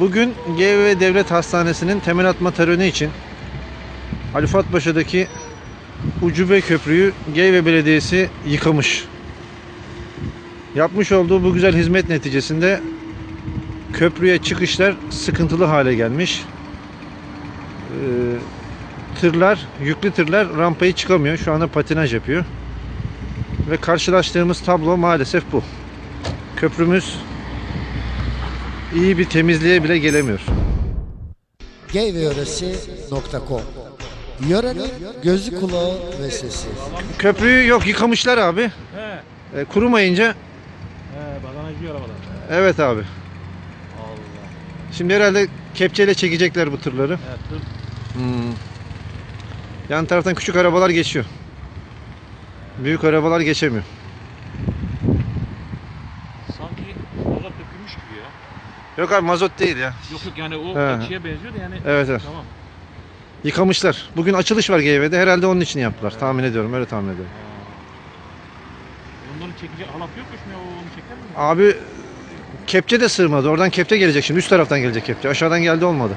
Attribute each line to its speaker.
Speaker 1: Bugün GV Devlet Hastanesi'nin temel atma töreni için Ali Fuat Paşa'daki Ucube Köprüyü GV Belediyesi yıkamış. Yapmış olduğu bu güzel hizmet neticesinde köprüye çıkışlar sıkıntılı hale gelmiş. Ee, tırlar, yüklü tırlar rampayı çıkamıyor. Şu anda patinaj yapıyor. Ve karşılaştığımız tablo maalesef bu. Köprümüz iyi bir temizliğe bile gelemiyor.
Speaker 2: Gayveyöresi.com Yörenin gözü kulağı ve sesi.
Speaker 1: Köprüyü yok yıkamışlar abi.
Speaker 3: He.
Speaker 1: E, kurumayınca
Speaker 3: He badanajlı arabalar.
Speaker 1: evet abi.
Speaker 3: Allah.
Speaker 1: Şimdi herhalde kepçeyle çekecekler bu tırları.
Speaker 3: He tır.
Speaker 1: Hmm. Yan taraftan küçük arabalar geçiyor. Büyük arabalar geçemiyor.
Speaker 3: Sanki mazot dökülmüş gibi ya.
Speaker 1: Yok abi mazot değil ya.
Speaker 3: Yok yok yani o
Speaker 1: He.
Speaker 3: açıya benziyor da yani.
Speaker 1: Evet evet.
Speaker 3: Tamam.
Speaker 1: Yıkamışlar. Bugün açılış var GV'de. Herhalde onun için yaptılar. Tahmin ediyorum. Öyle tahmin ediyorum.
Speaker 3: Onların çekecek halat yokmuş mu ya onu çeker mi?
Speaker 1: Abi kepçe de sığmadı. Oradan kepçe gelecek şimdi. Üst taraftan gelecek kepçe. Aşağıdan geldi olmadı.